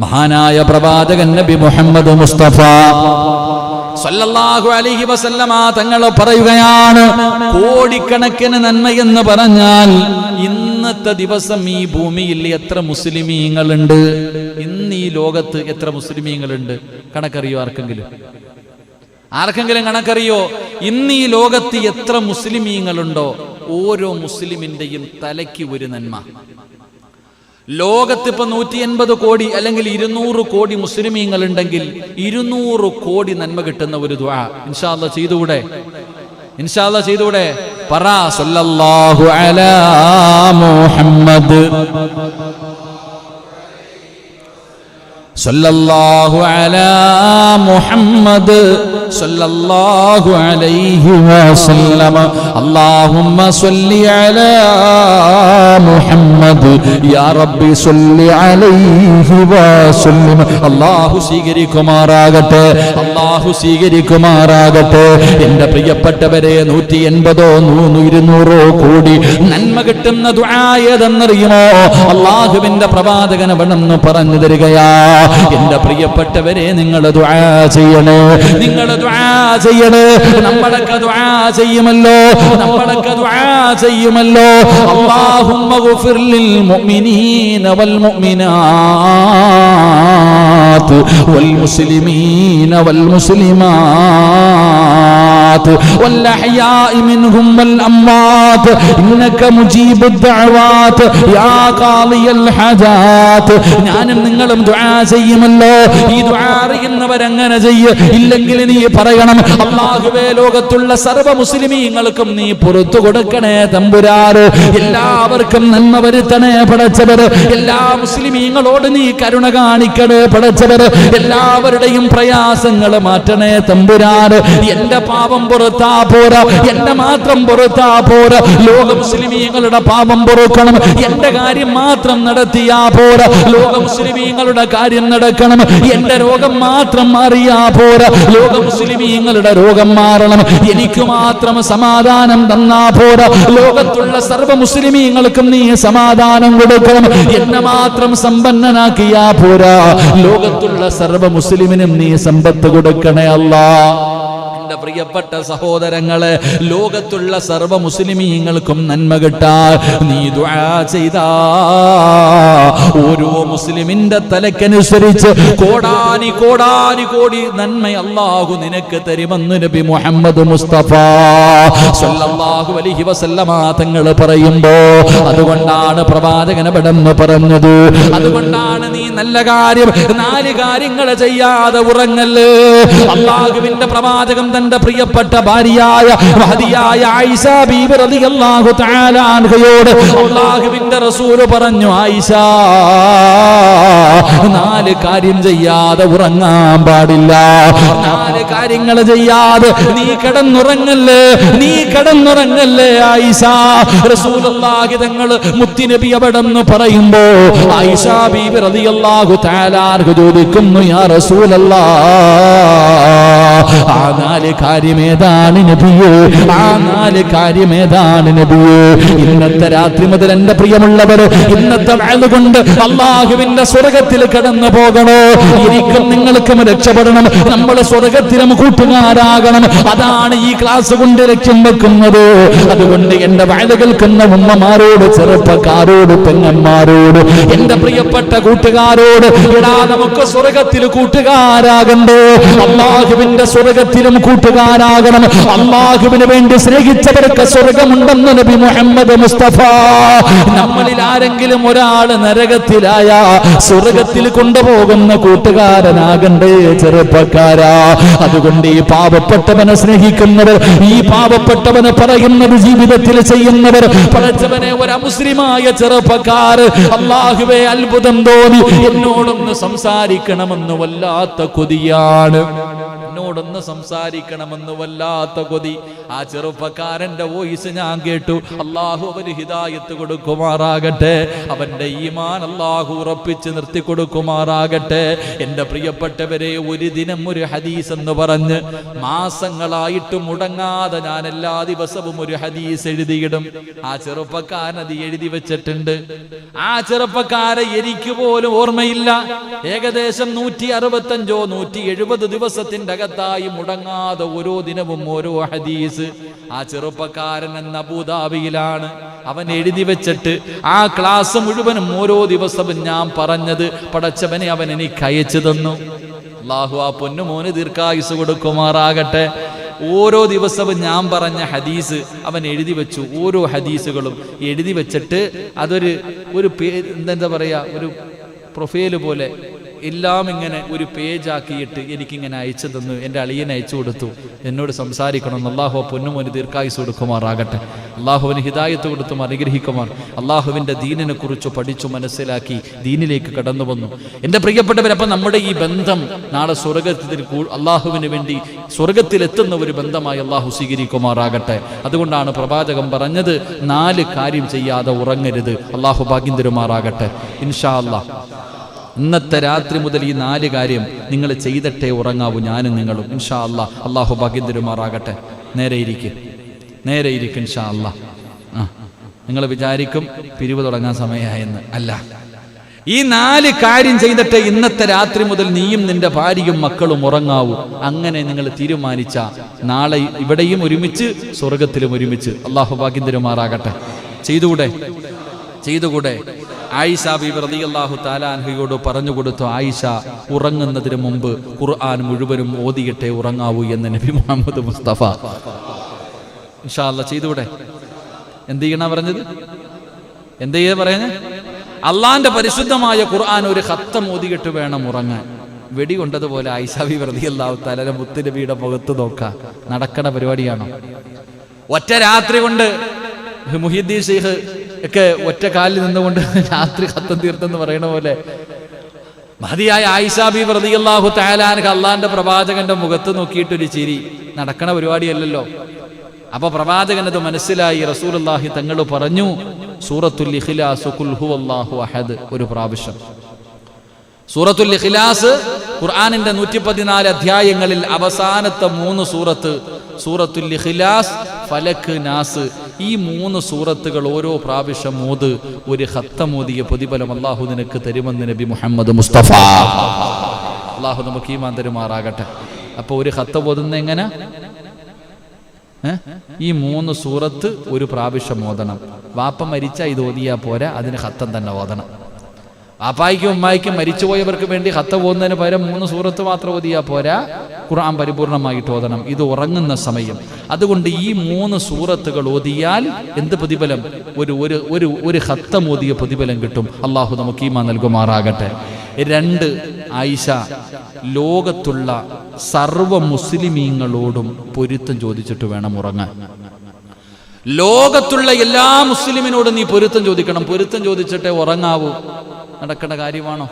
മഹാനായ പ്രവാചകൻ നബി മുഹമ്മദ് മുസ്തഫ. സല്ലല്ലാഹു അലൈഹി വസല്ലമ തങ്ങൾ പറയുകയാണ് കോടിക്കണക്കിന് നന്മയെന്ന് പറഞ്ഞാൽ ഇന്നത്തെ ദിവസം ഈ ഭൂമിയിൽ എത്ര മുസ്ലിമീങ്ങളുണ്ട്? ഇന്ന് ഈ ലോകത്ത് എത്ര മുസ്ലിമീങ്ങളുണ്ട്? കണക്കറിയോ ആർക്കെങ്കിലും? ആർക്കെങ്കിലും കണക്കറിയോ? ഇന്ന് ഈ ലോകത്ത് എത്ര മുസ്ലിമീങ്ങളുണ്ടോ? ഓരോ മുസ്ലിമിന്റെയും തലയ്ക്ക് ഒരു നന്മ. ലോകത്ത് ഇപ്പൊ നൂറ്റി എൺപത് കോടി അല്ലെങ്കിൽ ഇരുന്നൂറ് കോടി മുസ്ലിമീങ്ങൾ ഉണ്ടെങ്കിൽ ഇരുന്നൂറ് കോടി നന്മ കിട്ടുന്ന ഒരു ഇൻഷാല്ല ചെയ്തുകൂടെ? ഇൻഷാല്ല ചെയ്തുകൂടെ? പറ സല്ലല്ലാഹു അലാ മുഹമ്മദ്. സല്ലല്ലാഹു അലാ മുഹമ്മദ് സല്ലല്ലാഹു അലൈഹി വസല്ലമ. അല്ലാഹുമ്മ സ്വല്ലി അലാ മുഹമ്മദ്. യാ റബ്ബി സ്വല്ലി അലൈഹി വസല്ലം അല്ലാഹു സ്വീകരിക്കുമാറാകട്ടെ അല്ലാഹു സ്വീകരിക്കുമാറാകട്ടെ. എന്റെ പ്രിയപ്പെട്ടവരെ നൂറ്റി എൺപതോ നൂന്നു ഇരുന്നൂറോ കോടി നന്മ കിട്ടുന്ന ദുആയതെന്നറിയുമോ അള്ളാഹുവിന്റെ പ്രവാചകൻ അവിടെന്ന് പറഞ്ഞു തരികയാ. എന്റെ പ്രിയപ്പെട്ടവരെ നിങ്ങൾ ദുആ ചെയ്യണേ. നിങ്ങൾ ചെയ്യണേ. നമ്മളൊക്കെ ചെയ്യുമല്ലോ. നമ്മളൊക്കെ ചെയ്യുമല്ലോ. ഗുഫിർ ലിൽ മുഅ്മിനീന വൽ വൽ മുസ്ലിമീന വൽ മുസ്ലിമാത്ത് والأحياء منهم والأموات إنك مجيب الدعوات يا قاضي الحاجات ഞാനും നിങ്ങളും ദുആ ചെയ്യുമല്ലോ ഈ ദുആ അറിയുന്നവരങ്ങനെ ചെയ്യ് ഇല്ലെങ്കിൽ നീ പറയണം അള്ളാഹുവേ ലോകത്തുള്ള സർവ്വ മുസ്ലിമീങ്ങൾക്കും നീ പുറത്തു കൊടുക്കണേ തമ്പുരാറ് എല്ലാവർക്കും നന്മ വരുത്തണേ പടച്ചവര് എല്ലാ മുസ്ലിമീങ്ങളോട് നീ കരുണ കാണിക്കണേ പടച്ചവര് എല്ലാവരുടെയും പ്രയാസങ്ങൾ മാറ്റണേ തമ്പുരാറ് എന്റെ പാപം പുറത്താ പോരാ. എന്റെ മാത്രം പുറത്താ പോരാ. ലോക മുസ്ലിമീങ്ങളുടെ പാപം പൊറുക്കണം. എന്റെ കാര്യം മാത്രം നടത്തിയാ പോരാ. ലോക മുസ്ലിമീങ്ങളുടെ കാര്യം നടക്കണം. എന്റെ രോഗം മാത്രം മാറിയാ പോരാ. ലോക മുസ്ലിമീങ്ങളുടെ രോഗം മാറണം. എനിക്ക് മാത്രം സമാധാനം തന്നാ പോരാ. ലോകത്തുള്ള സർവ മുസ്ലിമീങ്ങൾക്കും നീ സമാധാനം കൊടുക്കണം. എന്നെ മാത്രം സമ്പന്നനാക്കിയാ പോരാ. ലോകത്തുള്ള സർവ മുസ്ലിമിനും നീ സമ്പത്ത് കൊടുക്കണേ അല്ലാ. എന്റെ പ്രിയപ്പെട്ട സഹോദരങ്ങളെ ലോകത്തുള്ള സർവ മുസ്ലിമീങ്ങൾക്കും നന്മ കിട്ടാ നീ ചെയ്താ. ഓരോ മുസ്ലിമിന്റെ തലക്കനുസരിച്ച് കോടാനി കോടാനി കോടി നന്മ അള്ളാഹു നിനക്ക് തരുമെന്ന് നബി മുഹമ്മദ് മുസ്തഫ സല്ലല്ലാഹു അലൈഹി വസല്ലമ തങ്ങൾ പറയുമ്പോ അതുകൊണ്ടാണ് പ്രവാചകൻ പടന്ന് പറഞ്ഞത്. അതുകൊണ്ടാണ് നീ നല്ല കാര്യം നാല് കാര്യങ്ങൾ ചെയ്യാതെ ഉറങ്ങൽ. അള്ളാഹുവിന്റെ പ്രവാചകം തന്റെ പ്രിയപ്പെട്ട ഭാര്യയായ മഹതിയായ ആയിഷ ബീബി റളിയല്ലാഹു തആല അൻഹയോട് അള്ളാഹുവിന്റെ റസൂൽ പറഞ്ഞു ആയിഷ നാല് കാര്യം ചെയ്യാതെ ഉറങ്ങാൻ പാടില്ല. നാല് കാര്യങ്ങൾ ചെയ്യാതെ നീ കിടന്നുറങ്ങല്ലേ? നീ കിടന്നുറങ്ങല്ലേ ആയിഷ? റസൂലുള്ളാഹി തങ്ങൾ മുത്തിനബി അവിടെന്ന് പറയുമ്പോ ആയിഷ ബീബി റളിയല്ലാഹു തആല ചോദിക്കുന്നു യാ റസൂലല്ലാഹ് ആ നാല് കാര്യമേതാണ് നബിയേ? ആ നാല് കാര്യമേതാണ് നബിയേ? ഇന്നത്തെ രാത്രി മുതൽ എന്റെ പ്രിയമുള്ളവർ ഇന്നത്തെ കൊണ്ട് അള്ളാഹുവിന്റെ സ്വർഗത്തിൽ കടന്നു പോകണോ? എനിക്കും നിങ്ങൾക്കും രക്ഷപ്പെടണം. നമ്മൾ സ്വർഗത്തിലും കൂട്ടുകാരാകണം. അതാണ് ഈ ക്ലാസ് കൊണ്ട് ലക്ഷ്യം വെക്കുന്നത്. അതുകൊണ്ട് എന്റെ കേൾക്കുന്ന ഉമ്മമാരോട് ചെറുപ്പക്കാരോട് പെങ്ങന്മാരോട് എന്റെ പ്രിയപ്പെട്ട കൂട്ടുകാരോട് എടാ നമുക്ക് സ്വർഗത്തിൽ കൂട്ടുകാരാകണ്ടേ? അള്ളാഹുവിന്റെ സ്വർഗത്തിലും കൂട്ടുകാരാകണം. അള്ളാഹുവിന് വേണ്ടി സ്നേഹിച്ചവർക്ക് സ്വർഗമുണ്ടെന്ന് നബി മുഹമ്മദ് മുസ്തഫ. നമ്മളിൽ ആരെങ്കിലും ഒരാൾ നരകത്തിലായ സ്വർഗത്തിൽ കൊണ്ടുപോകുന്ന കൂട്ടുകാരനാകണ്ടേ ചെറുപ്പക്കാരാ. അതുകൊണ്ട് ഈ പാവപ്പെട്ടവനെ സ്നേഹിക്കുന്നവർ ഈ പാവപ്പെട്ടവന് പറയുന്നത് ജീവിതത്തിൽ ചെയ്യുന്നവർ പഠിച്ചവനെ ഒരു അമുസ്ലിമായ ചെറുപ്പക്കാർ അള്ളാഹുവെ അത്ഭുതം തോന്നി എന്നോടൊന്ന് സംസാരിക്കണമെന്ന് വല്ലാത്ത കൊതിയാണ്. എന്നോട് അവനോടൊന്ന് സംസാരിക്കണമെന്ന് വല്ലാത്ത കൊതി. ആ ചെറുപ്പക്കാരന്റെ വോയിസ് ഞാൻ കേട്ടു. അള്ളാഹു അവന് ഹിതായത്ത് കൊടുക്കുമാറാകട്ടെ. അവന്റെ ഈമാൻ അള്ളാഹു ഉറപ്പിച്ച് നിർത്തി കൊടുക്കുമാറാകട്ടെ. എന്റെ പ്രിയപ്പെട്ടവരെ ഒരു ദിനം ഒരു ഹദീസ് എന്ന് പറഞ്ഞ് മാസങ്ങളായിട്ട് മുടങ്ങാതെ ഞാൻ എല്ലാ ദിവസവും ഒരു ഹദീസ് എഴുതിയിടും. ആ ചെറുപ്പക്കാരൻ അത് എഴുതി വെച്ചിട്ടുണ്ട്. ആ ചെറുപ്പക്കാരെ എനിക്ക് പോലും ഓർമ്മയില്ല. ഏകദേശം നൂറ്റി അറുപത്തഞ്ചോ നൂറ്റി എഴുപത് ദിവസത്തിന്റെ അകത്തായി മുടങ്ങാതെ ഓരോ ദിനവും ഓരോ ഹദീസ്. ആ ചെറുപ്പക്കാരൻ എന്ന അബൂദാബിയിലാണ്. അവൻ എഴുതി വെച്ചിട്ട് ആ ക്ലാസ് മുഴുവനും ഓരോ ദിവസവും ഞാൻ പറഞ്ഞത് പടച്ചവനെ അവൻ എനിക്ക് അയച്ചു തന്നു. അള്ളാഹു ആ പൊന്നുമോന് ദീർഘായുസ് കൊടുക്കുമാറാകട്ടെ. ഓരോ ദിവസവും ഞാൻ പറഞ്ഞ ഹദീസ് അവൻ എഴുതി വെച്ചു. ഓരോ ഹദീസുകളും എഴുതി വെച്ചിട്ട് അതൊരു ഒരു പേ എന്താ പറയുക ഒരു പ്രൊഫൈൽ പോലെ എല്ലാം ഇങ്ങനെ ഒരു പേജ് ആക്കിയിട്ട് എനിക്കിങ്ങനെ അയച്ചു തന്നു. എന്റെ അളിയൻ അയച്ചു കൊടുത്തു. എന്നോട് സംസാരിക്കണം. അള്ളാഹു പൊന്നുമോന് ദീർഘായുസ് കൊടുക്കുമാറാകട്ടെ. അള്ളാഹുവിന് ഹിദായത്ത് കൊടുത്തും അനുഗ്രഹിക്കുമാർ. അള്ളാഹുവിന്റെ ദീനിനെ കുറിച്ച് പഠിച്ചു മനസ്സിലാക്കി ദീനിലേക്ക് കടന്നു വന്നു. എന്റെ പ്രിയപ്പെട്ടവരപ്പം നമ്മുടെ ഈ ബന്ധം നാളെ സ്വർഗത്തിൽ അള്ളാഹുവിന് വേണ്ടി സ്വർഗത്തിലെത്തുന്ന ഒരു ബന്ധമായി അള്ളാഹു സ്വീകരിക്കുമാറാകട്ടെ. അതുകൊണ്ടാണ് പ്രവാചകം പറഞ്ഞത് നാല് കാര്യം ചെയ്യാതെ ഉറങ്ങരുത്. അള്ളാഹു ഭാഗ്യം തരുമാറാകട്ടെ. ഇൻഷാ അള്ളാഹ് ഇന്നത്തെ രാത്രി മുതൽ ഈ നാല് കാര്യം നിങ്ങൾ ചെയ്തിട്ടേ ഉറങ്ങാവൂ ഞാനും നിങ്ങളും. ഇൻഷാ അല്ലാ അള്ളാഹു ഭാഗ്യം തരുമാറാകട്ടെ നേരെ ഇരിക്കും. നേരെ ഇരിക്കും ഇൻഷാ അല്ലാ. നിങ്ങൾ വിചാരിക്കും പിരിവ് തുടങ്ങാൻ സമയമായെന്ന്. അല്ല. ഈ നാല് കാര്യം ചെയ്തിട്ട് ഇന്നത്തെ രാത്രി മുതൽ നീയും നിന്റെ ഭാര്യയും മക്കളും ഉറങ്ങാവൂ. അങ്ങനെ നിങ്ങൾ തീരുമാനിച്ച നാളെ ഇവിടെയും ഒരുമിച്ച് സ്വർഗത്തിലും ഒരുമിച്ച്. അള്ളാഹു ഭാഗ്യം തരുമാറാകട്ടെ ചെയ്തുകൂടെ? ചെയ്തുകൂടെ? ആയിഷ ബീബി റളിയല്ലാഹു താലാൻഹയോട് പറഞ്ഞു കൊടുത്ത ആയിഷ ഉറങ്ങുന്നതിന് മുമ്പ് ഖുർആൻ മുഴുവനും ഓതിയിട്ടേ ഉറങ്ങാവൂ എന്ന് നബി മുഹമ്മദ് മുസ്തഫ. ഇൻഷാ ചെയ്തൂടെ എന്ത് ചെയ്യണ പറഞ്ഞത്? എന്ത് ചെയ്യ പറയുന്നത് അള്ളാന്റെ പരിശുദ്ധമായ ഖുർആൻ ഒരു ഹത്തം ഓതിയിട്ട് വേണം ഉറങ്ങാൻ. വെടി കൊണ്ടതുപോലെ ഐസാബി പ്രതിയല്ലാവു തലര മുത്തുനബിയുടെ മുഖത്ത് നോക്ക. നടക്കണ പരിപാടിയാണോ? ഒറ്റ രാത്രി കൊണ്ട് മുഹിദ്ദീൻ ഷെയ്ഖ് ഒക്കെ ഒറ്റ കാലിൽ നിന്നുകൊണ്ട് രാത്രി ഹത്തം തീർത്തെന്ന് പറയണ പോലെ. മതിയായ ആയിഷാബി പ്രതിയല്ലാഹു താലാനക്ക് അള്ളാന്റെ പ്രവാചകന്റെ മുഖത്ത് നോക്കിയിട്ടൊരു ചിരി. നടക്കണ പരിപാടിയല്ലല്ലോ. അപ്പൊ പ്രവാചകൻ അത് മനസ്സിലായി. റസൂലുള്ളാഹി തങ്ങൾ പറഞ്ഞു സൂറത്തുൽ ഇഖ്ലാസ് അഹദ് ഒരു പ്രാവശ്യം. സൂറത്തുൽ ഇഖ്ലാസ് ഖുർആനിന്റെ നൂറ്റി പതിനാല് അധ്യായങ്ങളിൽ അവസാനത്തെ മൂന്ന് സൂറത്ത് സൂറത്തുൽ ഇഖ്ലാസ് ഫലക്ക് നാസ് ഈ മൂന്ന് സൂറത്തുകൾ ഓരോ പ്രാവശ്യം മോത് ഒരു ഹത്തമോദിയ പ്രതിഫലം അള്ളാഹു നിനക്ക് തരുമെന്ന് നബി മുഹമ്മദ് മുസ്തഫ. അള്ളാഹു നമുക്ക് ഈ തരുമാറാകട്ടെ. അപ്പൊ ഒരു ഹത്ത ഓതുന്ന എങ്ങനെ? ഈ മൂന്ന് സൂറത്ത് ഒരു പ്രാവശ്യം ഓതണം. വാപ്പ മരിച്ച ഇത് ഓതിയാ പോരാ അതിന് ഹത്തം തന്നെ ഓതണം. വാപ്പായിക്കും ഉമ്മായിക്കും മരിച്ചുപോയവർക്ക് വേണ്ടി ഹത്ത പോകുന്നതിന് പകരം മൂന്ന് സൂറത്ത് മാത്രം ഒതിയാ പോരാ. ഖുർആൻ പരിപൂർണമായിട്ട് ഓതണം. ഇത് ഉറങ്ങുന്ന സമയം. അതുകൊണ്ട് ഈ മൂന്ന് സൂറത്തുകൾ ഓതിയാൽ എന്ത് പ്രതിഫലം? ഒരു ഒരു ഒരു ഒരു ഹത്തം ഓതിയ പ്രതിഫലം കിട്ടും. അള്ളാഹു നമുക്ക് ഈമാ നൽകുമാറാകട്ടെ. രണ്ട് ആയിഷ ലോകത്തുള്ള സർവ മുസ്ലിമീങ്ങളോടും പൊരുത്തം ചോദിച്ചിട്ട് വേണം ഉറങ്ങാൻ. ലോകത്തുള്ള എല്ലാ മുസ്ലിമിനോടും നീ പൊരുത്തം ചോദിക്കണം. പൊരുത്തം ചോദിച്ചിട്ടേ ഉറങ്ങാവൂ. നടക്കേണ്ട കാര്യമാണോ?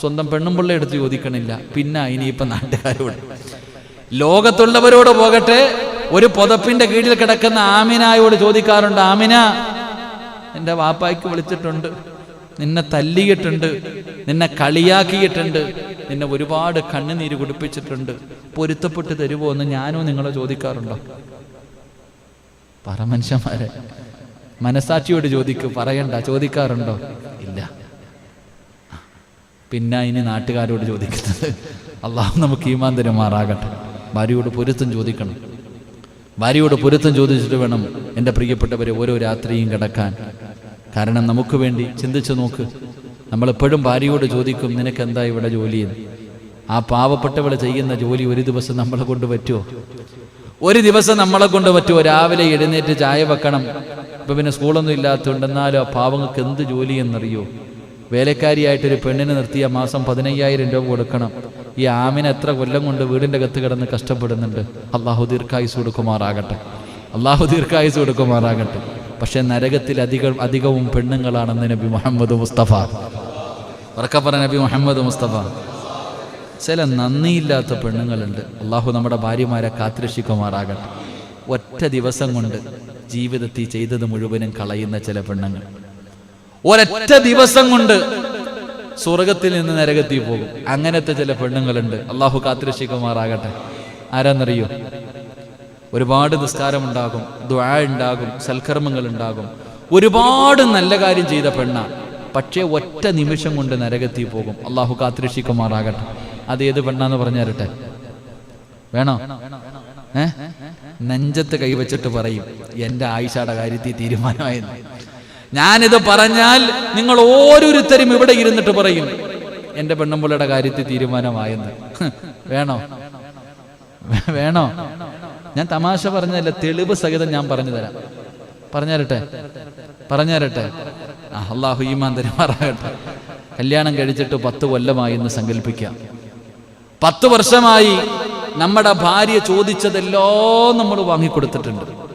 സ്വന്തം പെണ്ണും പിള്ള എടുത്ത് ചോദിക്കണില്ല. പിന്നെ ഇനിയിപ്പം നാട്ടുകാരോട്. ലോകത്തുള്ളവരോട് പോകട്ടെ. ഒരു പുതപ്പിന്റെ കീഴിൽ കിടക്കുന്ന ആമിനായോട് ചോദിക്കാറുണ്ട് ആമിന എന്റെ വാപ്പായ്ക്ക് വിളിച്ചിട്ടുണ്ട്. നിന്നെ തല്ലിയിട്ടുണ്ട്. നിന്നെ കളിയാക്കിയിട്ടുണ്ട്. നിന്നെ ഒരുപാട് കണ്ണുനീര് കുടിപ്പിച്ചിട്ടുണ്ട്. പൊരുത്തപ്പെട്ട് തരുമോ എന്ന് ഞാനോ നിങ്ങളെ ചോദിക്കാറുണ്ടോ? പറ മനുഷ്യന്മാരെ. മനസാക്ഷിയോട് ചോദിക്കും പറയണ്ട ചോദിക്കാറുണ്ടോ? പിന്നെ ഇനി നാട്ടുകാരോട് ചോദിക്കുന്നത് അള്ളാഹു നമുക്ക് ഈമാൻ തരുമാറാകട്ടെ. ഭാര്യയോട് പൊരുത്തം ചോദിക്കണം. ഭാര്യയോട് പൊരുത്തം ചോദിച്ചിട്ട് വേണം എന്റെ പ്രിയപ്പെട്ടവരെ ഓരോ രാത്രിയും കിടക്കാൻ. കാരണം നമുക്ക് വേണ്ടി ചിന്തിച്ചു നോക്ക്. നമ്മളെപ്പോഴും ഭാര്യയോട് ചോദിക്കും നിനക്ക് എന്താ ഇവിടെ ജോലി? ആ പാവപ്പെട്ടവൾ ചെയ്യുന്ന ജോലി ഒരു ദിവസം നമ്മളെ കൊണ്ട് പറ്റുമോ ഒരു ദിവസം നമ്മളെ കൊണ്ട് പറ്റുമോ രാവിലെ എഴുന്നേറ്റ് ചായ വെക്കണം. ഇപ്പൊ പിന്നെ സ്കൂളൊന്നും ഇല്ലാത്തതുകൊണ്ട് എന്നാലും ആ പാവങ്ങൾക്ക് എന്ത് ജോലി എന്നറിയോ? വേലക്കാരിയായിട്ടൊരു പെണ്ണിനെ നിർത്തിയ മാസം പതിനയ്യായിരം രൂപ കൊടുക്കണം. ഈ ആമിന് എത്ര കൊല്ലം കൊണ്ട് വീടിന്റെ കത്ത് കിടന്ന് കഷ്ടപ്പെടുന്നുണ്ട്. അള്ളാഹു ദീർഘായുസ് കൊടുക്കുമാറാകട്ടെ. അള്ളാഹു ദീർഘായുസ് കൊടുക്കുമാറാകട്ടെ. പക്ഷെ നരകത്തിൽ അധികം അധികവും പെണ്ണുങ്ങളാണെന്ന് നബി മുഹമ്മദ് മുസ്തഫ. ഉറക്കപ്പറ നബി മുഹമ്മദ് മുസ്തഫ. ചില നന്ദിയില്ലാത്ത പെണ്ണുങ്ങളുണ്ട്. അള്ളാഹു നമ്മുടെ ഭാര്യമാരെ കാത്തിരക്ഷിക്കുമാറാകട്ടെ. ഒറ്റ ദിവസം കൊണ്ട് ജീവിതത്തിൽ ചെയ്തത് മുഴുവനും കളയുന്ന ചില പെണ്ണുങ്ങൾ. ഒരൊറ്റ ദിവസം കൊണ്ട് സ്വർഗത്തിൽ നിന്ന് നരകത്തിൽ പോകും. അങ്ങനത്തെ ചില പെണ്ണുങ്ങളുണ്ട്. അള്ളാഹു കാത്തിരക്ഷിക്കുമാറാകട്ടെ. ആരാന്നറിയോ? ഒരുപാട് നിസ്കാരമുണ്ടാകും ദ്വാ ഉണ്ടാകും സൽക്കർമ്മങ്ങൾ ഉണ്ടാകും. ഒരുപാട് നല്ല കാര്യം ചെയ്ത പെണ്ണ. പക്ഷേ ഒറ്റ നിമിഷം കൊണ്ട് നരകത്തിൽ പോകും. അള്ളാഹു കാത്തിരക്ഷിക്കുമാറാകട്ടെ. അത് ഏത് പെണ്ണാന്ന് പറഞ്ഞു തരട്ടെ വേണോ? ഏഹ് നെഞ്ചത്ത് കൈവച്ചിട്ട് പറയും എന്റെ ആയിഷയുടെ കാര്യത്തിൽ തീരുമാനമായെന്ന്. ഞാനിത് പറഞ്ഞാൽ നിങ്ങൾ ഓരോരുത്തരും ഇവിടെ ഇരുന്നിട്ട് പറയും എന്റെ പെണ്ണുമ്പിള്ളയുടെ കാര്യത്തിൽ തീരുമാനമായെന്ന്. വേണോ? വേണോ? ഞാൻ തമാശ പറഞ്ഞതല്ല തെളിവ് സഹിതം ഞാൻ പറഞ്ഞു തരാം. പറഞ്ഞരട്ടെ പറഞ്ഞരട്ടെ അള്ളാഹു ഈമാൻ തരുമാറാകട്ടെ. കല്യാണം കഴിച്ചിട്ട് പത്ത് കൊല്ലമായി എന്ന് സങ്കല്പിക്കാം. പത്ത് വർഷമായി നമ്മുടെ ഭാര്യ ചോദിച്ചതെല്ലാം നമ്മൾ വാങ്ങിക്കൊടുത്തിട്ടുണ്ട്.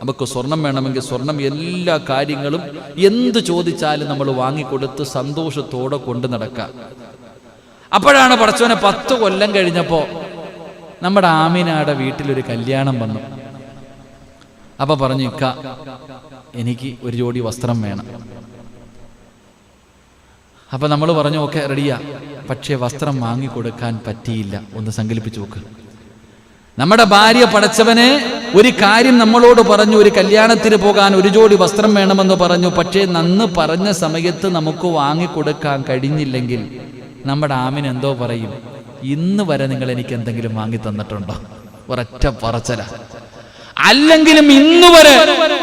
നമുക്ക് സ്വർണം വേണമെങ്കിൽ സ്വർണം എല്ലാ കാര്യങ്ങളും എന്ത് ചോദിച്ചാലും നമ്മൾ വാങ്ങിക്കൊടുത്ത് സന്തോഷത്തോടെ കൊണ്ടു നടക്കാം അപ്പോഴാണ് പടച്ചവനെ പത്ത് കൊല്ലം കഴിഞ്ഞപ്പോൾ നമ്മുടെ ആമിനയുടെ വീട്ടിലൊരു കല്യാണം വന്നു. അപ്പൊ പറഞ്ഞു ഇക്ക എനിക്ക് ഒരു ജോഡി വസ്ത്രം വേണം. അപ്പൊ നമ്മൾ പറഞ്ഞു ഓക്കെ റെഡിയാ. പക്ഷേ വസ്ത്രം വാങ്ങിക്കൊടുക്കാൻ പറ്റിയില്ല. ഒന്ന് സങ്കല്പിച്ചു നോക്ക്. നമ്മുടെ ഭാര്യ പടച്ചവനെ ഒരു കാര്യം നമ്മളോട് പറഞ്ഞു ഒരു കല്യാണത്തിന് പോകാൻ ഒരു ജോഡി വസ്ത്രം വേണമെന്ന് പറഞ്ഞു പക്ഷേ നന്ന് പറഞ്ഞ സമയത്ത് നമുക്ക് വാങ്ങിക്കൊടുക്കാൻ കഴിഞ്ഞില്ലെങ്കിൽ നമ്മുടെ ആമിന് എന്തോ പറയും ഇന്ന് വരെ നിങ്ങൾ എനിക്ക് എന്തെങ്കിലും വാങ്ങി തന്നിട്ടുണ്ടോ? ഒരൊറ്റ പറച്ചല. അല്ലെങ്കിലും ഇന്ന് വരെ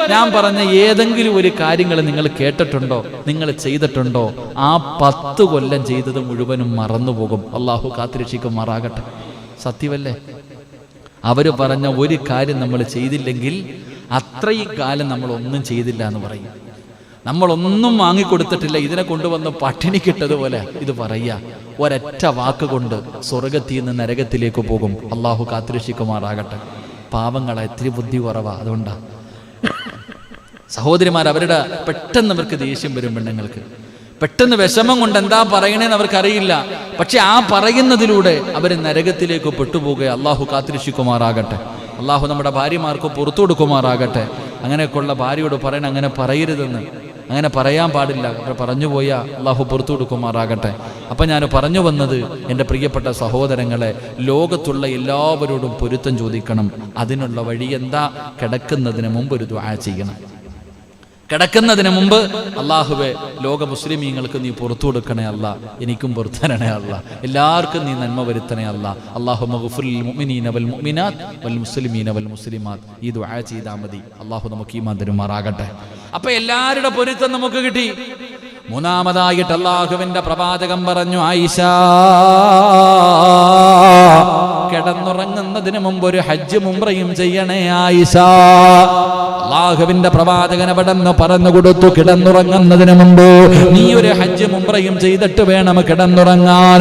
ഞാൻ പറഞ്ഞ ഏതെങ്കിലും ഒരു കാര്യങ്ങൾ നിങ്ങൾ കേട്ടിട്ടുണ്ടോ നിങ്ങൾ ചെയ്തിട്ടുണ്ടോ ആ പത്ത് കൊല്ലം ചെയ്തത് മുഴുവനും മറന്നുപോകും. അള്ളാഹു കാത്തിരക്ഷിക്കുമാറാകട്ടെ. സത്യമല്ലേ അവർ പറഞ്ഞ ഒരു കാര്യം നമ്മൾ ചെയ്തില്ലെങ്കിൽ അത്രയും കാലം നമ്മൾ ഒന്നും ചെയ്തില്ല എന്ന് പറയും. നമ്മളൊന്നും വാങ്ങിക്കൊടുത്തിട്ടില്ല. ഇതിനെ കൊണ്ടുവന്ന് പട്ടിണി കിട്ടതുപോലെ ഇത് പറയുക. ഒരൊറ്റ വാക്കുകൊണ്ട് സ്വർഗത്തിൽ നിന്ന് നരകത്തിലേക്ക് പോകും. അള്ളാഹു കാത്തിരക്ഷിക്കുമാറാകട്ടെ. പാവങ്ങളെ ഇത്തിരി ബുദ്ധി കുറവാ അതുകൊണ്ടാണ് സഹോദരിമാർ അവരുടെ പെട്ടെന്ന് അവർക്ക് ദേഷ്യം വരും പെണ്ണുങ്ങൾക്ക്. പെട്ടെന്ന് വിഷമം കൊണ്ട് എന്താ പറയണേന്ന് അവർക്കറിയില്ല. പക്ഷെ ആ പറയുന്നതിലൂടെ അവർ നരകത്തിലേക്ക് പെട്ടുപോകുക അള്ളാഹു കാത്തിരക്ഷിക്കുമാറാകട്ടെ. അള്ളാഹു നമ്മുടെ ഭാര്യമാർക്ക് പുറത്തു കൊടുക്കുമാറാകട്ടെ. അങ്ങനെയൊക്കെയുള്ള ഭാര്യയോട് പറയണം അങ്ങനെ പറയരുതെന്ന്. അങ്ങനെ പറയാൻ പാടില്ല. പറഞ്ഞു പോയാൽ അള്ളാഹു പുറത്തു കൊടുക്കുമാറാകട്ടെ. അപ്പം ഞാൻ പറഞ്ഞു വന്നത് എന്റെ പ്രിയപ്പെട്ട സഹോദരങ്ങളെ ലോകത്തുള്ള എല്ലാവരോടും പൊരുത്തം ചോദിക്കണം. അതിനുള്ള വഴി എന്താ? കിടക്കുന്നതിന് മുമ്പ് ഒരു ദ്വാ ചെയ്യണം. കിടക്കുന്നതിന് മുമ്പ് അള്ളാഹുവെ ലോക മുസ്ലിമീങ്ങൾക്ക് നീ പുറത്തു കൊടുക്കണേ അല്ല. എനിക്കും പുറത്തരണേ അല്ല. എല്ലാവർക്കും നീ നന്മ വരുത്തണേ അല്ല. അള്ളാഹു വൽ മുഅ്മിനാത്ത് വൽ മുസ്ലിമീന വൽ മുസ്ലിമാത്ത്. ഈ ദുആ ചെയ്താൽ മതി. അള്ളാഹു നമുക്ക് ഈ തരുമാറാകട്ടെ അപ്പൊ എല്ലാവരുടെ പൊരുത്തം നമുക്ക് കിട്ടി. മൂന്നാമതായിട്ട് അള്ളാഹുവിന്റെ പ്രവാചകം പറഞ്ഞു ആയിഷ കിടന്നുറങ്ങുന്നതിന് മുമ്പ് ഒരു ഹജ്ജ് മുംറയും ചെയ്യണേ ആയിഷ. അള്ളാഹുവിന്റെ പ്രവാചകൻ അവിടെ നിന്ന് പറഞ്ഞു കൊടുത്തു കിടന്നുറങ്ങുന്നതിന് മുമ്പ്. നീ ഒരു ഹജ്ജ് മുംറയും ചെയ്തിട്ട് വേണം കിടന്നുറങ്ങാൻ.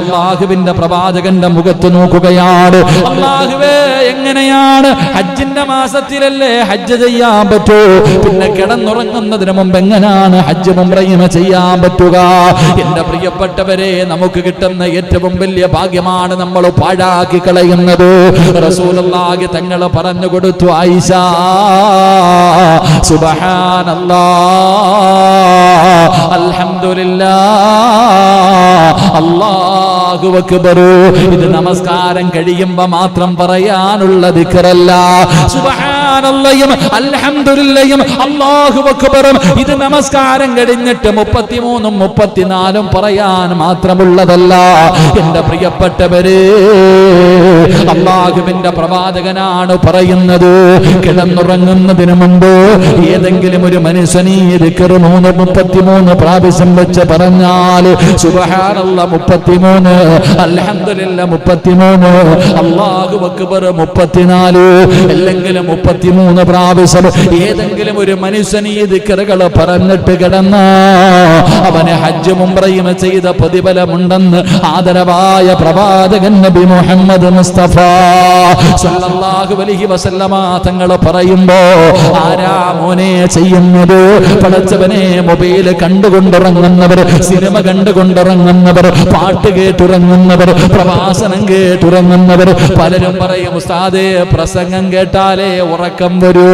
അള്ളാഹുവിന്റെ പ്രവാചകന്റെ മുഖത്ത് നോക്കുകയാണ്. അള്ളാഹുവേ എങ്ങനെയാണ്? ഹജ്ജിന്റെ മാസത്തിലല്ലേ ഹജ്ജ് ചെയ്യാൻ പറ്റൂ? പിന്നെ കിടന്നുറങ്ങുന്നതിന് മുമ്പ് എങ്ങനെയാണ് ഹജ്ജ് മുംറയും ചെയ്യാൻ പറ്റുക? എന്റെ പ്രിയപ്പെട്ടവരെ നമുക്ക് കിട്ടുന്ന ഏറ്റവും വലിയ ഭാഗ്യമാണ് നമ്മൾ പാഴാക്കി കളയുന്നത്. റസൂലുള്ളാഹി തങ്ങൾ പറഞ്ഞു കൊടുത്തു ആയിഷ. സുബ്ഹാനല്ലാ. അൽഹംദുലില്ലാ. അല്ലാഹു അക്ബർ ഇത് നമസ്കാരം കഴിയുമ്പോ മാത്രം പറയാനുള്ള ദിക്റല്ല ഇത് നമസ്കാരം കഴിഞ്ഞിട്ട് മുപ്പത്തിമൂന്നും മുപ്പത്തിനാലും പറയാൻ മാത്രമുള്ളതല്ല. എന്റെ പ്രിയപ്പെട്ടവര് അള്ളാഹുവിന്റെ പ്രവാചകനാണ് പറയുന്നത്. കിടന്നുറങ്ങുന്നതിന് മുമ്പ് ഏതെങ്കിലും ഒരു മനുഷ്യനീ ദിക്റ് മൂന്ന് മുപ്പത്തിമൂന്ന് പ്രാവശ്യം വെച്ച് പറഞ്ഞാൽ സുബഹാനുള്ള മുപ്പത്തിമൂന്ന് അൽഹംദുലില്ല മുപ്പത്തിമൂന്ന് അള്ളാഹു അക്ബർ മുപ്പത്തിനാല് അല്ലെങ്കിൽ മുപ്പത്തി മുപ്പത്തിമൂന്ന് പ്രാവശ്യം ഏതെങ്കിലും ഒരു മനുഷ്യൻ ഈ ദിക്കറുകൾ പറഞ്ഞിട്ട് കിടന്ന അവന് ഹജ്ജ് മുംബ്രയും ചെയ്ത പ്രതിഫലമുണ്ടെന്ന് ആദരവായ പ്രവാചകൻ നബി മുഹമ്മദ് മുസ്തഫ സല്ലല്ലാഹു അലൈഹി വസല്ലമ തങ്ങൾ പറയുമ്പോ ആരാ മോനെ ചെയ്യുന്നത്? പടച്ചവനെ മൊബൈൽ കണ്ടുകൊണ്ടിറങ്ങുന്നവർ സിനിമ കണ്ടുകൊണ്ടിറങ്ങുന്നവർ പാട്ട് കേട്ടിറങ്ങുന്നവർ പ്രവാസനം കേട്ടിറങ്ങുന്നവർ പലരും പറയും ഉസ്താദേ പ്രസംഗം കേട്ടാലേ ഉറക്കം വരൂ.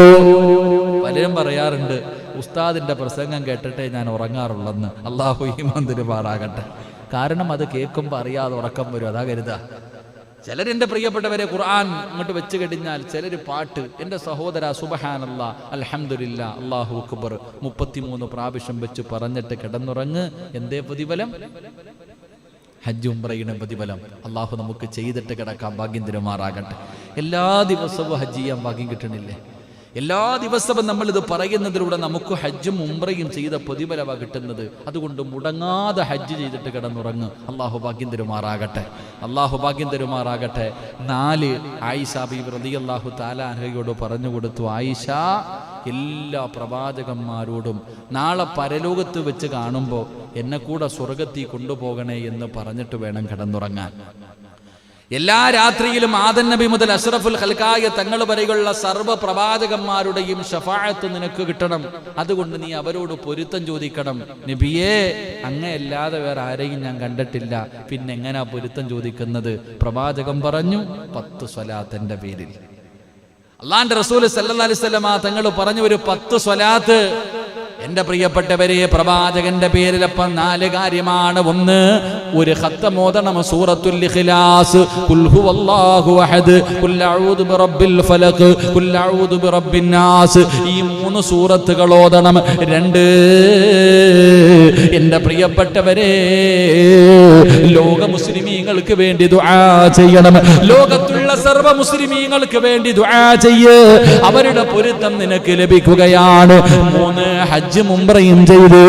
പലരും പറയാറുണ്ട് ഉസ്താദിന്റെ പ്രസംഗം കേട്ടിട്ടേ ഞാൻ ഉറങ്ങാറുള്ളെന്ന്. അള്ളാഹു മന്ദിര പാടാകട്ടെ. കാരണം അത് കേൾക്കുമ്പോൾ അറിയാതെ ഉറക്കം വരും അതാ കരുതാ. ചിലരെന്റെ പ്രിയപ്പെട്ടവരെ ഖുർആൻ അങ്ങോട്ട് വെച്ച് കഴിഞ്ഞാൽ ചിലർ പാട്ട് എന്റെ സഹോദര സുബഹാനല്ല അലഹമില്ല അള്ളാഹു അക്ബർ. മുപ്പത്തിമൂന്ന് പ്രാവശ്യം വെച്ച് പറഞ്ഞിട്ട് കിടന്നുറങ്ങ്. എന്തേ പ്രതിഫലം? ഹജ്ജ് ഉംറയുടെ പ്രതിഫലം. അള്ളാഹു നമുക്ക് ചെയ്തിട്ട് കിടക്കാൻ ഭാഗ്യം തരുമാറാകട്ടെ. എല്ലാ ദിവസവും ഹജ്ജ് ചെയ്യാൻ ഭാഗ്യം കിട്ടണില്ലേ? എല്ലാ ദിവസവും നമ്മൾ ഇത് പറയുന്നതിലൂടെ നമുക്ക് ഹജ്ജും ഉംറയും ചെയ്ത പ്രതിഫലവ കിട്ടുന്നത്. അതുകൊണ്ട് മുടങ്ങാതെ ഹജ്ജ് ചെയ്തിട്ട് കിടന്നുറങ്ങ്. അള്ളാഹു ഭാഗ്യം തരുമാറാകട്ടെ. അള്ളാഹു ഭാഗ്യം തരുമാറാകട്ടെ. നാല് ആയിഷ ബീബി റതി അള്ളാഹു താലാഹയോട് പറഞ്ഞു കൊടുത്തു. ആയിഷ എല്ലാ പ്രവാചകന്മാരോടും നാളെ പരലോകത്ത് വെച്ച് കാണുമ്പോൾ എന്നെ കൂടെ സ്വർഗത്തിൽ കൊണ്ടുപോകണേ എന്ന് പറഞ്ഞിട്ട് വേണം കിടന്നുറങ്ങാൻ. എല്ലാ രാത്രിയിലും ആദൻ നബി മുതൽ അഷ്റഫുൽ ഹൽക്കായ തങ്ങൾ വരെയുള്ള സർവ പ്രവാചകന്മാരുടെയും ഷഫായത്ത് നിനക്ക് കിട്ടണം. അതുകൊണ്ട് നീ അവരോട് പൊരുത്തം ചോദിക്കണം. നബിയേ അങ്ങയല്ലാതെ വേറെ ആരെയും ഞാൻ കണ്ടിട്ടില്ല. പിന്നെ എങ്ങനാ പൊരുത്തം ചോദിക്കുന്നത്? പ്രവാചകം പറഞ്ഞു പത്ത് സ്വലാത്തിന്റെ പേരിൽ. അള്ളാന്റെ റസൂൽ സല്ലല്ലാഹു അലൈഹി വസല്ലമ തങ്ങൾ പറഞ്ഞു ഒരു പത്ത് സ്വലാത്ത് എന്റെ പ്രിയപ്പെട്ടവരെ പ്രവാചകന്റെ പേരിലപ്പം നാല് കാര്യമാണ്. ഒന്ന് ഒരു ഹത്തമോദണം സൂറത്തുൽ ഇഖ്ലാസ്. ഖുൽ ഹുവല്ലാഹു അഹദ് ഖുൽ അഊദു ബിറബ്ബിൽ ഫലഖ് ഖുൽ അഊദു ബിറബ്ബിൻ നാസ്. ഈ മൂന്ന് സൂറത്തുകൾ ഓതണം. രണ്ട് എന്റെ പ്രിയപ്പെട്ടവരെ ലോക മുസ്ലിമീങ്ങൾക്ക് വേണ്ടി ദുആ ചെയ്യണം. ലോകത്തുള്ള സർവ മുസ്ലിമീങ്ങൾക്ക് വേണ്ടി ദുആ ചെയ്യ്. അവരുടെ പൊരുത്തം നിനക്ക് ലഭിക്കുകയാണ്. മൂന്ന് ഹജ്ജ് മുംറയും ചെയ്ത്.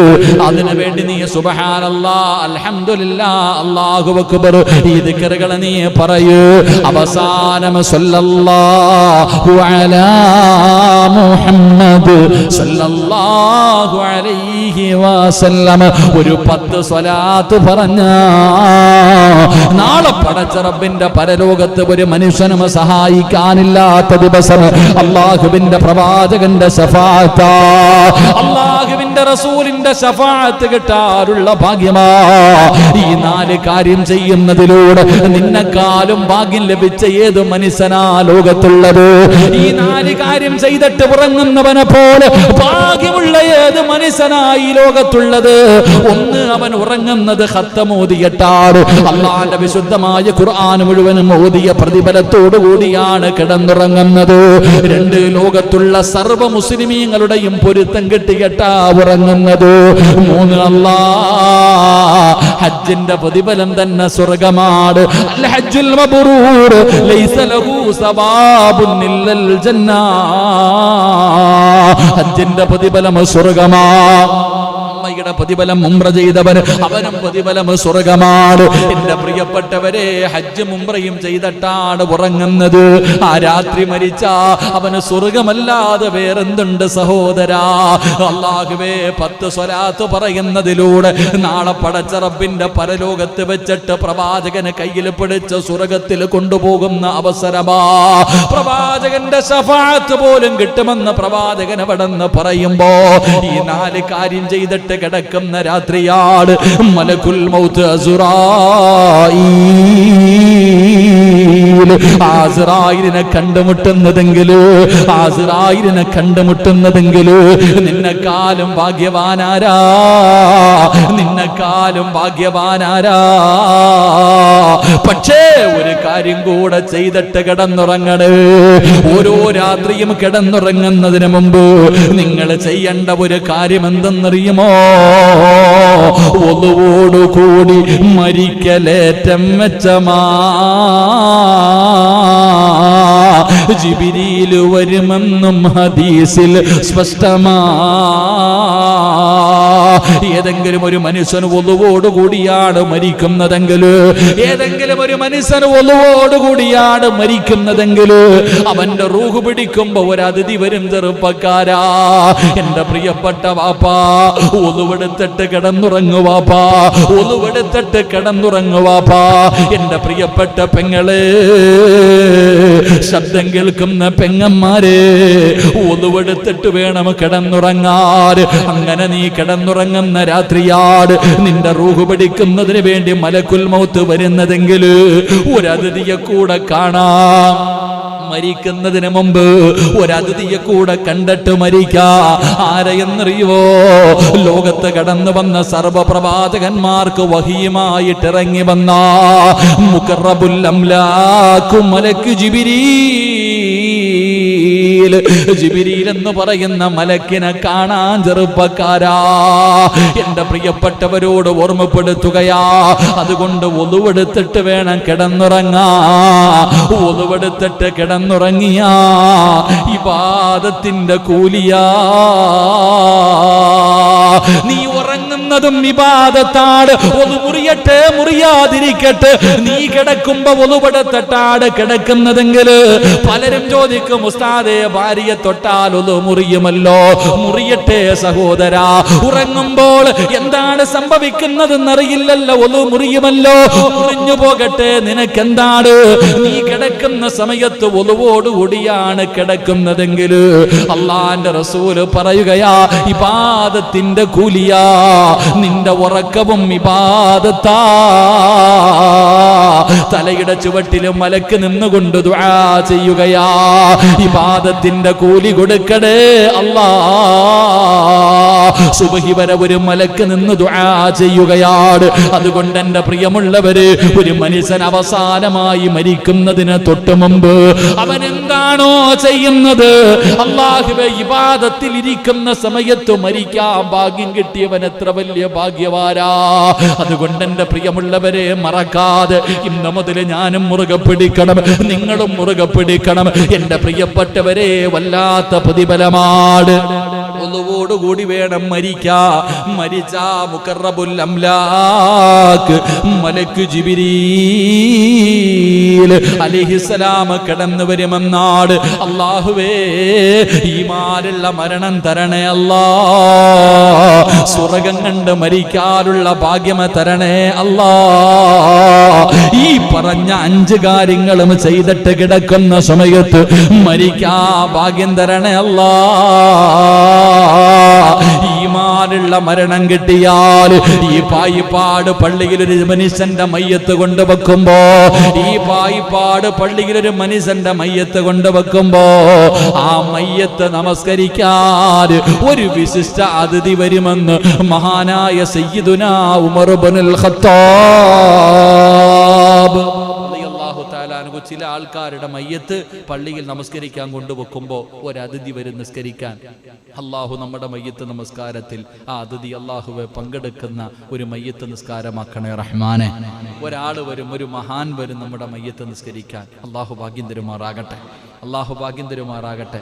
അതിനു വേണ്ടി നീ സുബ്ഹാനല്ലാ അൽഹംദുലില്ലാ അല്ലാഹു അക്ബർ ഈ ദിക്റുകൾ നീ പറയൂ. അവസാനം സല്ലല്ലാഹു അലാ മുഹമ്മദ് സല്ലല്ലാഹു അലൈഹി വസല്ലം. ഒരു പത്ത് സ്വലാത്ത് പറഞ്ഞ നാളെ പടച്ച റബ്ബിന്റെ പരലോകത്ത് ഒരു മനുഷ്യനും സഹായിക്കാനില്ലാത്ത ദിവസം അള്ളാഹുവിന്റെ പ്രവാചകന്റെ ശഫാത്ത. അള്ളാഹുവിന്റെ റസൂലിന്റെ ശഫാത്ത് കിട്ടാറുള്ള ഭാഗ്യമാ. ഈ നാല് കാര്യം ചെയ്യുന്നതിലൂടെ നിന്നെക്കാളും ഭാഗ്യം ലഭിച്ച ഏത് മനുഷ്യനാ ലോകത്തുള്ളത്? ഈ നാല് കാര്യം ചെയ്തിട്ട് ഉറങ്ങുന്നവനെ പോലെ ഭാഗ്യമുള്ള ഏത് മനുഷ്യനായി ലോകത്തുള്ളത്? ഒന്ന് അവൻ ഉറങ്ങുന്നത് ഹത്തമോദിയട്ടാറ് അള്ളാന്റെ വിശുദ്ധമായ ഖുർആൻ മുഴുവനും ഓതിയ പ്രതിഫലത്തോടു കൂടിയാണ് കിടന്നുറങ്ങുന്നത്. രണ്ട് ലോകത്തുള്ള സർവ മുസ്ലിമീങ്ങളുടെയും പൊരുത്തം കിട്ടിയട്ടാ ഉറങ്ങുന്നത് മൂന്ന് ഹജ്ജിന്റെ പ്രതിഫലം തന്നെ സ്വർഗമാണ്. അൽ ഹജ്ജുൽ ലൈസ ലഹു ഇല്ലൽ ഹജ്ജിന്റെ പ്രതിഫലം സ്വർഗമാ. അമ്മയുടെ പ്രതിഫലം മുംറ ചെയ്തവർ അവനും പ്രതിഫലം സ്വർഗമാണ് എന്റെ പ്രിയപ്പെട്ടവരെ ഹജ്ജ് മുംറയും ചെയ്തിട്ടാണ് ഉറങ്ങുന്നത്. ആ രാത്രി മരിച്ച അവന് സ്വർഗമല്ലാതെ വേറെന്തുണ്ട് സഹോദരാ? അള്ളാഹുവേ പത്ത് സ്വലാത്ത് പറയുന്നതിലൂടെ നാളെ പടച്ച റബ്ബിന്റെ പരലോകത്ത് വെച്ചിട്ട് പ്രവാചകന് കയ്യിൽ പിടിച്ച് സ്വർഗത്തിൽ കൊണ്ടുപോകുന്ന അവസരമാ. പ്രവാചകന്റെ ശഫാത്ത് പോലും കിട്ടുമെന്ന് പ്രവാചകൻ അവിടെ പറയുമ്പോ ഈ നാല് കാര്യം ചെയ്തിട്ട് കിടക്കുന്ന രാത്രിയാണ്. മലക്കുൽ മൗത്ത് അസുറായി. ആസിറായിനെ കണ്ടുമുട്ടുന്നതെങ്കിൽ? ആസിറായിനെ കണ്ടുമുട്ടുന്നതെങ്കിൽ? നിന്നെക്കാലും ഭാഗ്യവാനാരാ? നിന്നെക്കാലും ഭാഗ്യവാനാരാ? പക്ഷേ ഒരു കാര്യം കൂടെ ചെയ്തിട്ട് കിടന്നുറങ്ങണേ. ഓരോ രാത്രിയും കിടന്നുറങ്ങുന്നതിന് മുമ്പ് നിങ്ങൾ ചെയ്യേണ്ട ഒരു കാര്യം എന്തെന്നറിയുമോ? ഒന്നുകൂടി മരിക്കലേറ്റം മെച്ചമാ. ജിബിരിയിൽ വരുമെന്നും ഹദീസിൽ സ്പഷ്ടമാ. ഏതെങ്കിലും ഒരു മനുഷ്യൻ ഒന്നുവോട് കൂടിയാണ് മരിക്കുന്നതെങ്കിൽ ഏതെങ്കിലും ഒരു മനുഷ്യൻ ഒന്നുവോട് കൂടിയാണ് മരിക്കുന്നതെങ്കിൽ അവന്റെ റൂഹ് പിടിക്കുമ്പോ ഒരു അതിഥി വരും ചെറുപ്പക്കാരാ. എന്റെ പ്രിയപ്പെട്ട വാപ്പാ ഒലുവെടുത്തിട്ട് കിടന്നുറങ്ങു വാപ്പാ കിടന്നുറങ്ങുവാപ്പാ കിടന്നുറങ്ങു വാപ്പാ. എന്റെ പ്രിയപ്പെട്ട പെങ്ങളെ ശബ്ദം കേൾക്കുന്ന പെങ്ങന്മാരെ ഒലുവെടുത്തിട്ട് വേണം കിടന്നുറങ്ങാൻ. അങ്ങനെ നീ കിടന്നുറങ്ങുന്ന രാത്രിയാട് നിന്റെ റൂഹ് പിടിക്കുന്നതിന് വേണ്ടി മലക്കുൽ മൗത്ത് വരുന്നതെങ്കിൽ ഒരതിഥിയെ കൂടെ കാണാം. മരിക്കുന്നതിന് മുമ്പ് ഒരതിഥിയെ കൂടെ കണ്ടിട്ട് മരിക്കാ. ആരെയെന്നറിയുവോ? ലോകത്ത് കടന്നു വന്ന സർവപ്രവാചകന്മാർക്ക് വഹിയുമായിട്ട് ഇറങ്ങി വന്ന. മുഖറബുൽ അംലാക്കും മലക്ക് ജിബിരീ ജിബിരിയിൽ എന്ന് പറയുന്ന മലക്കിനെ കാണാൻ ചെറുപ്പക്കാരാ. എന്റെ പ്രിയപ്പെട്ടവരോട് ഓർമ്മപ്പെടുത്തുകയാ. അതുകൊണ്ട് ഒതുവെടുത്തിട്ട് വേണം കിടന്നുറങ്ങാ ഒതുവെടുത്തിട്ട് കിടന്നുറങ്ങിയാ ഈ പാദത്തിന്റെ കൂലിയാ. നീ ഉറങ്ങുന്നതും വിവാദത്താണ് ഒന്ന് മുറിയട്ടെ മുറിയാതിരിക്കട്ടെ. നീ കിടക്കുമ്പോ ഒതുപെടുത്തട്ടാട് കിടക്കുന്നതെങ്കിൽ പലരും ചോദിക്കും ഉസ്താദെ ഭാര്യയെ തൊട്ടാൽ ഒന്ന് മുറിയുമല്ലോ? മുറിയട്ടെ സഹോദര. ഉറങ്ങുമ്പോൾ എന്താണ് സംഭവിക്കുന്നതെന്നറിയില്ലല്ലോ ഒന്ന് മുറിയുമല്ലോ. മുറിഞ്ഞു പോകട്ടെ നിനക്കെന്താണ്? നീ കിടക്കുന്ന സമയത്ത് ഒലുവോടുകൂടിയാണ് കിടക്കുന്നതെങ്കിൽ അള്ളാന്റെ റസൂൽ പറയുകയാ ഇബാദത്തിന്റെ കൂലിയാ നിന്റെ ഉറക്കവും ഇബാദത്താ. തലയുടെ ചുവട്ടിലും മലക്ക് നിന്നുകൊണ്ട് ദുആ ചെയ്യുകയാ. ഇബാദത്തിന്റെ കൂലി കൊടുക്കടേ അല്ലാ. സുബഹി വരെ ഒരു മലക്ക് നിന്ന് ദുആ ചെയ്യുകയാണ്. അതുകൊണ്ട് എന്റെ പ്രിയമുള്ളവര് ഒരു മനുഷ്യൻ അവസാനമായി മരിക്കുന്നതിന് തൊട്ട് മുമ്പ് അവൻ എന്താണോ ചെയ്യുന്നത്? അള്ളാഹുവെ ഇബാദത്തിൽ ഇരിക്കുന്ന സമയത്ത് മരിക്കാൻ ഭാഗ്യം കിട്ടിയവൻ എത്ര വലിയ ഭാഗ്യവാരാ അതുകൊണ്ട് എന്റെ പ്രിയമുള്ളവരെ മറക്കാതെ ഇന്ന് മുതൽ ഞാനും മുറുകെ പിടിക്കണം നിങ്ങളും മുറുകെ പിടിക്കണം. എന്റെ പ്രിയപ്പെട്ടവരെ വല്ലാത്ത പ്രതിഫലമാണ്. ഒന്നുവോടുകൂടി വേണം മരിക്കാ. മരിച്ചാ മുക്കറബുൽ അംലാക്ക് മലക്ക് ജിബിരീൽ അലിഹിസലാം കടന്നു വരുമെന്നാട് അള്ളാഹുവേ ഈമാനുള്ള മരണം തരണേ അല്ലാ. സ്വർഗം കണ്ട് മരിക്കാനുള്ള ഭാഗ്യമ തരണേ അല്ലാ. ഈ പറഞ്ഞ അഞ്ച് കാര്യങ്ങളും ചെയ്തിട്ട് കിടക്കുന്ന സമയത്ത് മരിക്കാ ഭാഗ്യം തരണേ അല്ലാ. ഈമാനുള്ള മരണം കിട്ടിയാൽ ഈ പായിപ്പാട് പള്ളിയിൽ ഒരു മനുഷ്യന്റെ മയ്യത്ത് കൊണ്ടുവെക്കുമ്പോ ഈ പായിപ്പാട് പള്ളിയിൽ ഒരു മനുഷ്യന്റെ മയ്യത്ത് കൊണ്ടുവെക്കുമ്പോ ആ മയ്യത്ത് നമസ്കരിക്കാൻ ഒരു വിശിഷ്ട അതിഥി വരുമെന്ന് മഹാനായ സയ്യിദുന ഉമർ ബനുൽ ഖത്താബ് റളിയല്ലാഹു ചില ആൾക്കാരുടെ മയ്യത്ത് പള്ളിയിൽ നമസ്കരിക്കാൻ കൊണ്ടുവെക്കുമ്പോൾ ഒരതിഥി വരും നിസ്കരിക്കാൻ. അള്ളാഹു നമ്മുടെ മയ്യത്ത് നമസ്കാരത്തിൽ ആ അതിഥി അള്ളാഹുവെ പങ്കെടുക്കുന്ന ഒരു മയ്യത്ത് നിസ്കാരമാക്കണേ റഹ്മാനെ. ഒരാൾ വരും ഒരു മഹാൻ വരും നമ്മുടെ മയ്യത്ത് നിസ്കരിക്കാൻ. അള്ളാഹു ഭാഗ്യം തരുമാറാകട്ടെ. അള്ളാഹു ഭാഗ്യം തരുമാറാകട്ടെ.